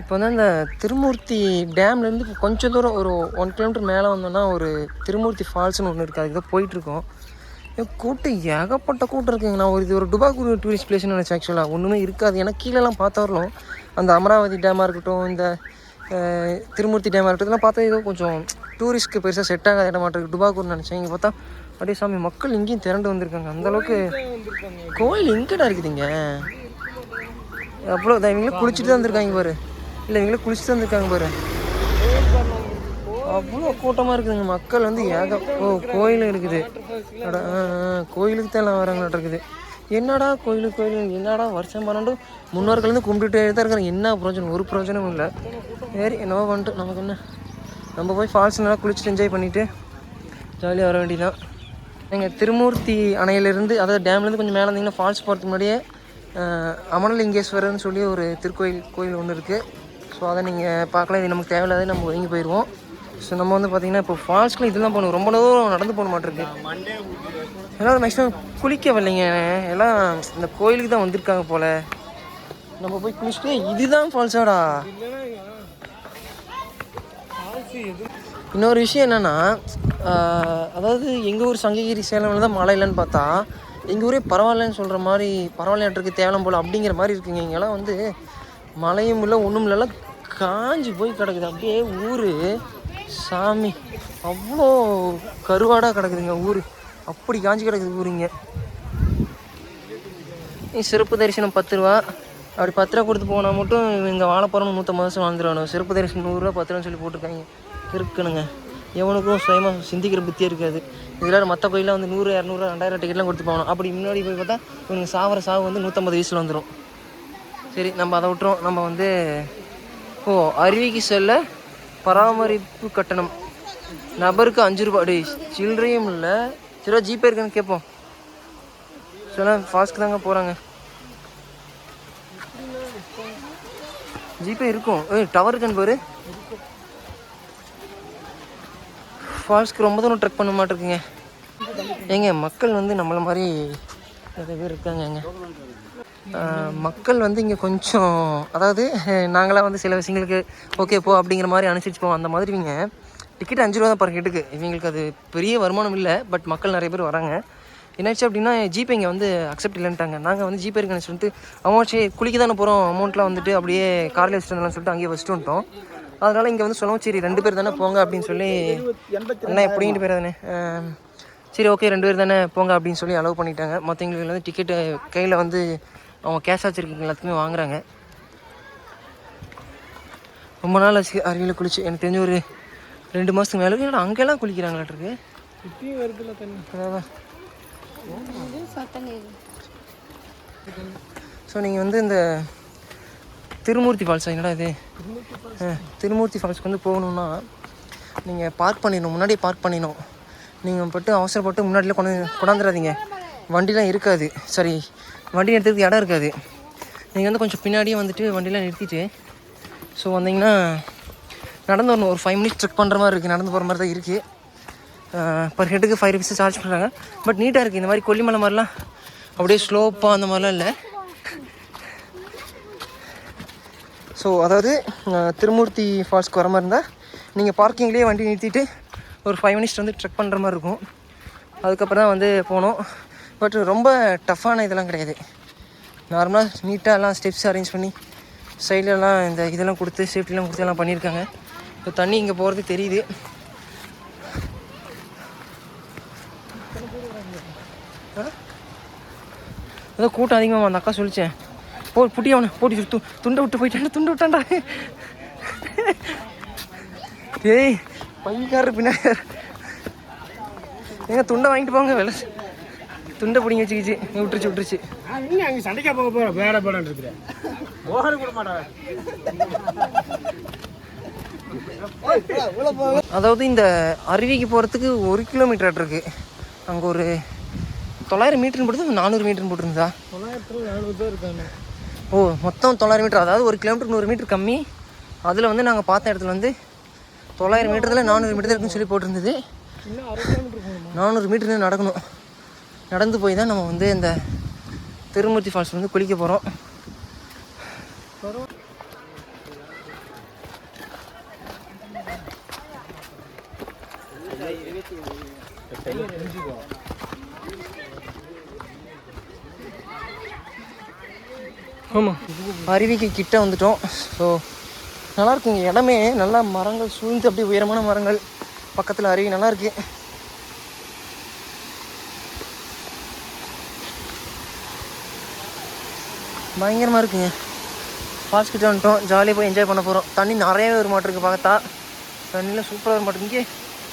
இப்போ வந்து அந்த திருமூர்த்தி டேம்லேருந்து இப்போ கொஞ்சம் தூரம் ஒரு ஒன் கிலோமீட்டர் மேலே வந்தோம்னா ஒரு திருமூர்த்தி ஃபால்ஸ்னு ஒன்று இருக்குது அதுக்கு தான் போயிட்டுருக்கோம். கூட்டம் ஏகப்பட்ட கூட்டம் இருக்குங்க. நான் ஒரு இது ஒரு டுபாக்கூர் டூரிஸ்ட் பிளேஸ்னு நினச்சேன் ஆக்சுவலாக ஒன்றுமே இருக்காது. ஏன்னா கீழெல்லாம் பார்த்தா வரலாம். அந்த அமராவதி டேமாக இருக்கட்டும் இந்த திருமூர்த்தி டேமாக இருக்கட்டும் இதெல்லாம் பார்த்தா ஏதோ கொஞ்சம் டூரிஸ்ட்க்கு பெருசாக செட் ஆகாத இடமா இருக்குது டுபாக்கூர்னு நினச்சேன். இங்கே பார்த்தா அப்படியே சாமி மக்கள் இங்கேயும் திரண்டு வந்திருக்காங்க. அந்தளவுக்கு கோயில் எங்கடா இருக்குதுங்க? அவ்வளோ இவங்களும் குளிச்சுட்டு தான் வந்திருக்காங்க பாரு. இல்லை இவங்களே குளிச்சுட்டு தான் வந்திருக்காங்க பாரு. அவ்வளோ கூட்டமாக இருக்குதுங்க. மக்கள் வந்து ஏக ஓ கோயில் இருக்குது. கோயிலுக்கு தான் எல்லாம் வராங்க இருக்குது. என்னடா கோயிலுக்கு கோயில் என்னடா வருஷம் பன்னெண்டு? முன்னோர்கள் வந்து கும்பிட்டுட்டே தான் இருக்கிறாங்க என்ன பிரயோஜனம்? ஒரு பிரயோஜனமும் இல்லை. சரி என்னவோ வந்துட்டு நமக்கு என்ன? நம்ம போய் ஃபால்ஸ் நல்லா குளிச்சுட்டு என்ஜாய் பண்ணிவிட்டு ஜாலியாக வர வேண்டியதான் எங்கள் திருமூர்த்தி அணையிலேருந்து அதாவது டேம்லேருந்து கொஞ்சம் மேலே இருந்தீங்கன்னா ஃபால்ஸ் போகிறதுக்கு முன்னாடியே அஹ், அமனலிங்கேஸ்வரர்னு சொல்லி ஒரு திருக்கோயில் கோயில் ஒன்று இருக்குது ஸோ அதை நீங்கள் பார்க்கலாம். இது நமக்கு தேவையில்லாத நம்ம ஒதுங்கி போயிடுவோம் ஸோ நம்ம வந்து பார்த்திங்கன்னா இப்போ ஃபால்ஸ்க்குள்ள இதெல்லாம் போகணும் ரொம்ப தூரம் நடந்து போக மாட்டிருக்கு. எல்லோரும் மேக்ஸிமம் குளிக்க வரலைங்க எல்லாம் இந்த கோயிலுக்கு தான் வந்திருக்காங்க போல். நம்ம போய் குளிச்சுட்டு இதுதான் ஃபால்ஸாடா இன்னொரு விஷயம் என்னென்னா அதாவது எங்கள் ஊர் சங்ககிரி சேலமில் தான் மழை இல்லைன்னு பார்த்தா எங்கள் ஊரே பரவாயில்லன்னு சொல்கிற மாதிரி பரவாயில்லையாட்டிருக்கு தேவலம் போல் அப்படிங்கிற மாதிரி இருக்குங்க. இங்கெல்லாம் வந்து மழையும் இல்லை ஒன்றும் இல்லைல்ல காஞ்சி போய் கிடக்குது. அப்படியே ஊர். சாமி அவ்வளோ கருவாடாக கிடக்குதுங்க ஊர். அப்படி காஞ்சி கிடக்குது ஊருங்க சிறப்பு தரிசனம் பத்து ரூபா. அப்படி பத்து ரூபா கொடுத்து போனால் மட்டும் இங்கே வாழைப்பழம் நூற்றம்பது வருஷம் வாழ்ந்துருவானு சிறப்பு தரிசனம் நூறுரூவா பத்து ரூபான்னு சொல்லி போட்டிருக்காங்க. இருக்கணுங்க எவனுக்கும் சுயமாக சிந்திக்கிற புத்தியே இருக்காது. இதில் மற்ற கோயிலில் வந்து நூறு இரநூறு ரெண்டாயிரம் டிக்கெட்லாம் கொடுத்து போகணும். அப்படி முன்னாடி போய் பார்த்தா இவங்க சாவர சாவு வந்து நூற்றம்பது வயசில் வந்துடும் சரி நம்ம அதை விட்டுறோம். நம்ம வந்து ஓ அருவிக்கு செல்ல பராமரிப்பு கட்டணம். நபருக்கு அஞ்சு ரூபா. அடி சில்லறையும் இல்லை. சரி ஜிபே இருக்கான்னு கேட்போம் சொன்னா ஃபாஸ்ட் தாங்க போகிறாங்க ஜிபே இருக்கும். ஏ டவர் இருக்கான்னு பாரு. ஃபால்ஸ்க்கு ரொம்ப தூரம் ட்ரெக் பண்ண மாட்டிருக்குங்க. ஏங்க மக்கள் வந்து நம்மளை மாதிரி நிறைய பேர் இருக்காங்கங்க மக்கள் வந்து இங்கே கொஞ்சம் அதாவது நாங்களாம் வந்து சில விஷயங்களுக்கு ஓகே போ அப்படிங்கிற மாதிரி அனுசரிச்சு போவோம். அந்த மாதிரி இவங்க டிக்கெட் அஞ்சு ரூபா தான் பர் கேட்டுக்கு இவங்களுக்கு அது பெரிய வருமானம் இல்லை பட் மக்கள் நிறைய பேர் வராங்க. என்னாச்சு அப்படின்னா ஜிபே இங்கே வந்து அக்செப்ட் இல்லைன்ட்டாங்க. நாங்கள் வந்து ஜிபே இருக்கு சொல்லிட்டு அமௌண்ட் சரி குளிக்க தானே போகிறோம் அமௌண்ட்லாம் வந்துட்டு அப்படியே காரில் வச்சுட்டு வரலாம்னு சொல்லிட்டு அங்கேயே வச்சுட்டு வந்துட்டோம். அதனால் இங்கே வந்து சொல்லவும் சரி ரெண்டு பேர் தானே போங்க அப்படின்னு சொல்லி அண்ணா எப்படிங்கிட்டு பேர் தானே? சரி ஓகே ரெண்டு பேர் தானே போங்க அப்படின்னு சொல்லி அலோவ் பண்ணிட்டாங்க. மற்றவங்களுக்கு வந்து டிக்கெட்டு கையில் வந்து அவங்க கேஷ் வச்சுருக்கீங்க எல்லாத்துக்குமே வாங்குறாங்க. ரொம்ப நாள் ஆச்சு அருவியில் குளிச்சு. எனக்கு தெரிஞ்ச ஒரு ரெண்டு மாதத்துக்கு மேலே. ஏன்னா அங்கெல்லாம் குளிக்கிறாங்களாட்டிருக்கு இப்பயும் வருதுல்ல தண்ணி. அதான். ஸோ நீங்கள் வந்து இந்த திருமூர்த்தி ஃபால்ஸ் என்னடா இது? திருமூர்த்தி ஃபால்ஸ்க்கு வந்து போகணுன்னா நீங்கள் பார்க் பண்ணிடணும் முன்னாடியே பார்க் பண்ணிடணும். நீங்கள் பட்டு அவசரப்பட்டு முன்னாடியில் கொண்டு கொண்டாந்துடாதீங்க வண்டிலாம் இருக்காது. சரி வண்டி நிறுத்துறதுக்கு இடம் இருக்காது. நீங்கள் வந்து கொஞ்சம் பின்னாடியே வந்துட்டு வண்டிலாம் நிறுத்திட்டு ஸோ வந்தீங்கன்னா நடந்து வரணும். ஒரு ஃபைவ் மினிட்ஸ் ட்ரெக் பண்ணுற மாதிரி இருக்குது நடந்து போகிற மாதிரி தான் இருக்குது பர் ஹெட்டுக்கு ஃபைவ் ருபீஸ் சார்ஜ் பண்ணுறாங்க பட் நீட்டாக இருக்குது இந்த மாதிரி கொல்லிமலை மாதிரிலாம் அப்படியே ஸ்லோப்பாக அந்த மாதிரிலாம் இல்லை. ஸோ அதாவது திருமூர்த்தி ஃபால்ஸ்க்கு வர மாதிரி இருந்தால் நீங்கள் பார்க்கிங்லேயே வண்டி நிறுத்திட்டு ஒரு ஃபைவ் மினிட்ஸ் வந்து ட்ரெக் பண்ணுற மாதிரி இருக்கும். அதுக்கப்புறம் தான் வந்து போனோம். பட் ரொம்ப டஃப்பான இதெல்லாம் கிடையாது. நார்மலாக நீட்டாக எல்லாம் ஸ்டெப்ஸ் அரேஞ்ச் பண்ணி சைட்லலாம் இந்த இதெல்லாம் கொடுத்து சேஃப்டிலாம் கொடுத்து எல்லாம் பண்ணியிருக்காங்க. இப்போ தண்ணி இங்கே போகிறது தெரியுது. ஏதோ கூட்டம் அதிகமாக அந்த அக்கா சொல்லிச்சேன் போ புட்டி அவனை போட்டி துண்டை விட்டு போயிட்டான் துண்டை விட்டான்டா. ஏய் பையன்காரர் பின்னாடி ஏங்க துண்டை வாங்கிட்டு போங்க வேலை. துண்டை பிடிங்க வச்சுக்கிச்சு விட்டுருச்சு விட்டுருச்சு. அங்கே சண்டைக்கா போக போற வேற படம் இருக்கிற போகவே கூட மாட்டாங்க அதாவது இந்த அருவிக்கு போகிறதுக்கு ஒரு கிலோமீட்டர் இருக்கு. அங்கே ஒரு தொள்ளாயிரம் மீட்டர்னு போட்டு நானூறு மீட்டர்னு போட்டிருந்தா. ஓ மொத்தம் தொள்ளாயிரம் மீட்டர். அதாவது ஒரு கிலோமீட்டர் நூறு மீட்டர் கம்மி. அதில் வந்து நாங்கள் பார்த்த இடத்துல வந்து தொள்ளாயிரம் மீட்டரில் நானூறு மீட்டர் இருக்குன்னு சொல்லி போட்டிருந்தது. நானூறு மீட்டர் நடக்கணும். நடந்து போய் தான் நம்ம வந்து இந்த திருமூர்த்தி ஃபால்ஸ் வந்து குளிக்க போகிறோம் ஆமாம் அருவிக்கு கிட்ட வந்துட்டோம். ஸோ நல்லா இருக்குங்க இடமே நல்லா மரங்கள் சூழ்ந்து அப்படியே உயரமான மரங்கள் பக்கத்தில் அருவி நல்லா இருக்கு பயங்கரமாக இருக்குங்க. ஃபால்ஸ் கிட்ட வந்துட்டோம். ஜாலியாக போய் என்ஜாய் பண்ண போகிறோம் தண்ணி நிறையவே வர மாட்டிருக்கு பார்த்தா தண்ணியில் சூப்பராக வர மாட்டேங்க இங்கே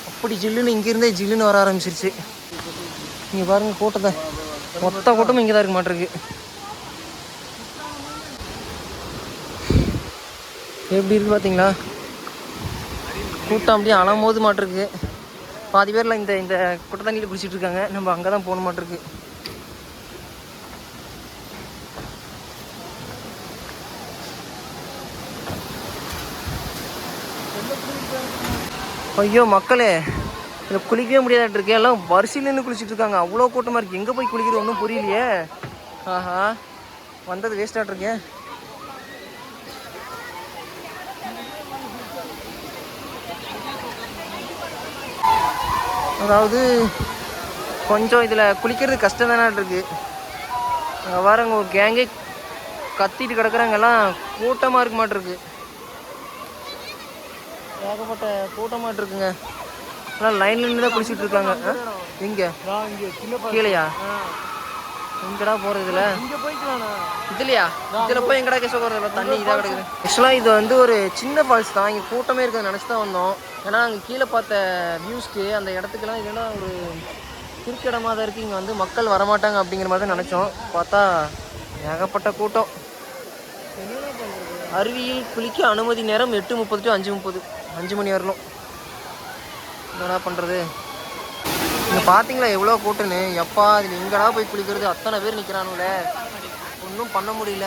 அப்படி ஜில்லுன்னு இங்கேருந்தே ஜில்லுன்னு வர ஆரம்பிச்சிருச்சு. இங்கே பாருங்கள் கூட்டத்தை. மொத்த கூட்டமும் இங்கே தான் இருக்க மாட்டிருக்கு. எப்படி இருக்கு பார்த்தீங்களா கூட்டம் அப்படியே அலமோது மாட்டிருக்கு. பாதி பேர்லாம் இந்த இந்த குட்டை தண்ணியில் குடிச்சிட்டு இருக்காங்க. நம்ம அங்கே தான் போகணும் மாட்டிருக்கு. ஐயோ மக்களே இதில் குளிக்கவே முடியாதாட்டு இருக்கு எல்லாம் வரிசையில் நின்று குளிச்சிட்டு இருக்காங்க. அவ்வளோ கூட்டமாக இருக்குது எங்கே போய் குளிக்கிறது? ஒன்றும் புரியலையே. ஆஹா வந்தது வேஸ்ட் இருக்கேன் அதாவது கொஞ்சம் இதில் குளிக்கிறது கஷ்டம் தானே இருக்கு அங்கே வரவங்க ஒரு கேங்கே கத்திட்டு கிடக்குறாங்கெல்லாம் கூட்டமாக இருக்க மாட்டிருக்கு ஏகப்பட்ட கூட்டமாக இருக்குங்க எல்லாம் லைன்ல நின்று தான் குளிச்சுட்டு இருக்காங்க? எங்க? இங்கே கீழையா? எங்கடா போறது இதுல? இங்கே இதுலையா? இதுல போய் எங்கடா கேச போறது தண்ணி இதா கிடக்குது. ஆக்சுவலா இது வந்து ஒரு சின்ன ஃபால்ஸ் தான். இங்க கூட்டமே இருக்கிறது நினைச்சு தான் வந்தோம். ஏன்னா அங்க கீழே பார்த்த வியூஸ்க்கு அந்த இடத்துக்குலாம் இல்லைன்னா ஒரு திருக்கிடமா தான் இருக்கு. இங்க வந்து மக்கள் வரமாட்டாங்க அப்படிங்கிற மாதிரி தான் நினைச்சோம். பார்த்தா ஏகப்பட்ட கூட்டம். அருவியில் குளிக்க அனுமதி நேரம் எட்டு முப்பது டு அஞ்சு முப்பது. அஞ்சு மணி வரணும். என்னடா பண்ணுறது இங்கே பார்த்தீங்களா எவ்வளோ கூட்டுன்னு எப்பா இதில் எங்கடா போய் குளிக்கிறது? அத்தனை பேர் நிற்கிறானுல ஒன்றும் பண்ண முடியல.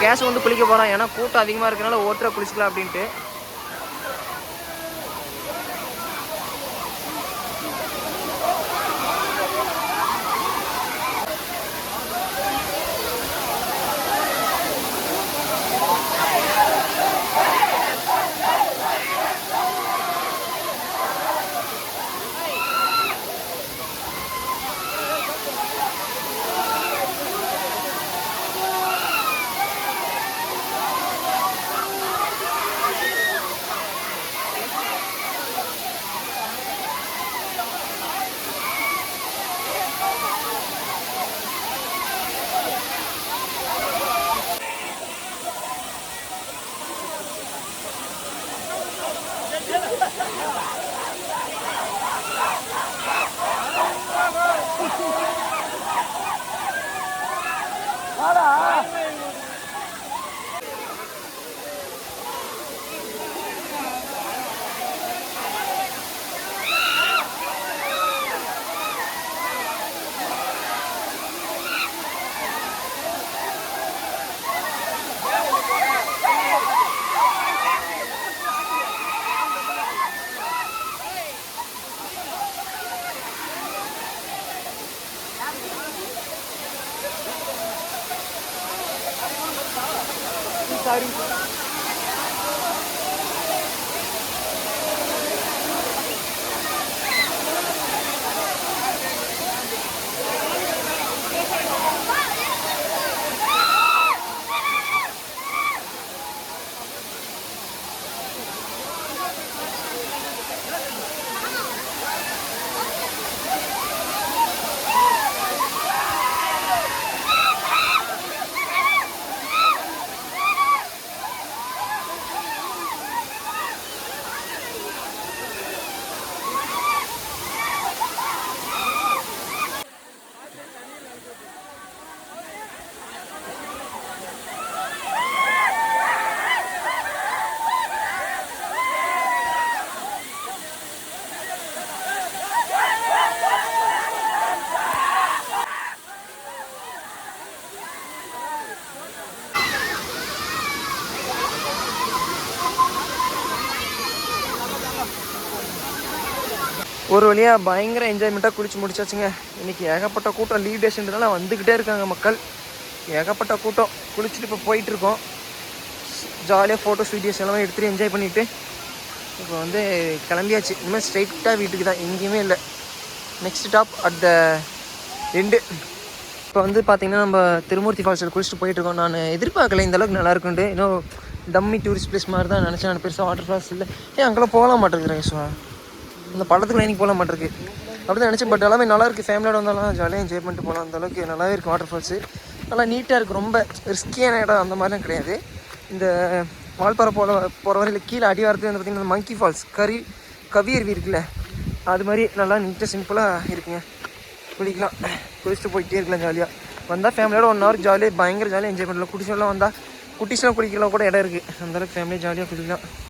கேஸ் வந்து குளிக்க போகிறான் ஏன்னா கூட்டம் அதிகமாக இருக்கனால ஓட்டுற குளிச்சிக்கலாம் அப்படின்ட்டு. ஒரு வழியாக பயங்கர என்ஜாய்மெண்ட்டாக குளிச்சு முடிச்சாச்சுங்க. இன்றைக்கி ஏகப்பட்ட கூட்டம் லீவ் டேஷன்றதுனால வந்துக்கிட்டே இருக்காங்க மக்கள். ஏகப்பட்ட கூட்டம். குளிச்சுட்டு இப்போ போயிட்டுருக்கோம். ஜாலியாக ஃபோட்டோஸ் வீடியோஸ் எல்லாமே எடுத்துகிட்டு என்ஜாய் பண்ணிவிட்டு இப்போ வந்து கிளம்பியாச்சு. இனிமேல் ஸ்ட்ரைட்டாக வீட்டுக்கு தான். எங்கேயுமே இல்லை. Next top at the end இப்போ வந்து பார்த்தீங்கன்னா நம்ம திருமூர்த்தி ஃபால்ஸில் குளிச்சுட்டு போயிட்டுருக்கோம். நான் எதிர்பார்க்கல இந்த அளவுக்கு நல்லா இன்னும் டம்மி டூரிஸ்ட் பிளேஸ் மாதிரி தான் நினச்சேன். நான் பெருசாக வாட்டர் ஃபால்ஸ் இல்லை. ஏன் அங்கெல்லாம் போகலாம் மாட்டேங்கிறேன் ஸோ இந்த படத்துக்கு எனக்கு போகலாம் மாட்டிருக்கு. அப்படி தான் நினச்சேன். பட் எல்லாமே நல்லா இருக்குது ஃபேமிலியோட வந்தாலும் ஜாலியாக என்ஜாய் பண்ணிட்டு போகலாம் அந்த அளவுக்கு நல்லாவே இருக்குது வாட்டர் ஃபால்ஸு நல்லா நீட்டாக இருக்குது ரொம்ப ரிஸ்கியான இடம் அந்த மாதிரிலாம் கிடையாது. இந்த வால்பாறை போல போகிற வரையில் கீழே அடிவாரத்து வந்து பார்த்திங்கன்னா மங்கி ஃபால்ஸ் கரி கவியருவி இருக்குல்ல அது மாதிரி நல்லா நீட்டாக சிம்பிளாக இருக்குங்க. குளிக்கலாம். குளிச்சுட்டு போயிட்டே இருக்கலாம் ஜாலியாக வந்தால் ஃபேமிலியோட ஒன் ஹவர் ஜாலியாக பயங்கர ஜாலியாக என்ஜாய் பண்ணலாம். குட்டிஸ்லாம் வந்தால் குட்டிஸ்லாம் குளிக்கலாம் கூட இடம் இருக்குது அந்தளவுக்கு ஃபேமிலியாக ஜாலியாக குளிக்கலாம்.